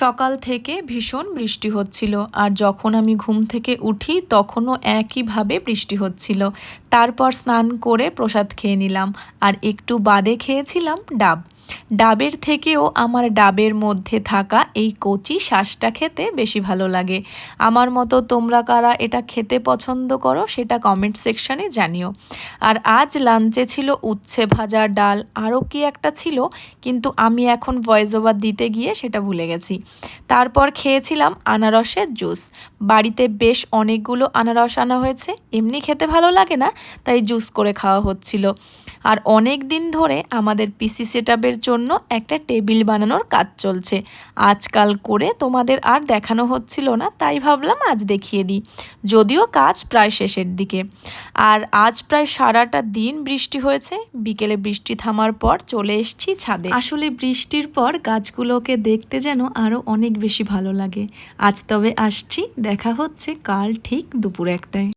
সকাল থেকে ভীষণ বৃষ্টি হচ্ছিল, আর যখন আমি ঘুম থেকে উঠি তখনও একইভাবে বৃষ্টি হচ্ছিল। তারপর স্নান করে প্রসাদ খেয়ে নিলাম, আর একটু বাদে খেয়েছিলাম ডাব। ডাবের থেকেও আমার ডাবের মধ্যে থাকা এই কচি শ্বাসটা খেতে বেশি ভালো লাগে। আমার মতো তোমরা কারা এটা খেতে পছন্দ করো সেটা কমেন্ট সেকশানে জানিও। আর আজ লাঞ্চে ছিল উচ্ছে ভাজা ডাল, আরও কি একটা ছিল, কিন্তু আমি এখন ভয়েস ওভার দিতে গিয়ে সেটা ভুলে গেছি। তারপর খেয়েছিলাম আনারসের জুস। বাড়িতে বেশ অনেকগুলো আনারস আনা হয়েছে। এমনি খেতে ভালো লাগে না, তাই জুস করে খাওয়া হচ্ছিল। আর অনেক দিন ধরে আমাদের পিসি সেটআপের জন্য একটা টেবিল বানানোর কাজ চলছে। আজকাল করে তোমাদের আর দেখানো হচ্ছিল না, তাই ভাবলাম আজ দেখিয়ে দিই। যদিও কাজ প্রায় শেষের দিকে। আর আজ প্রায় সারাটা দিন বৃষ্টি হয়েছে। বিকেলে বৃষ্টি থামার পর চলে এসেছি ছাদে। আসলে বৃষ্টির পর গাছগুলোকে দেখতে যেন আরও অনেক বেশি ভালো লাগে। আজ তবে আসছি দেখা হচ্ছে কাল ঠিক দুপুর একটায়।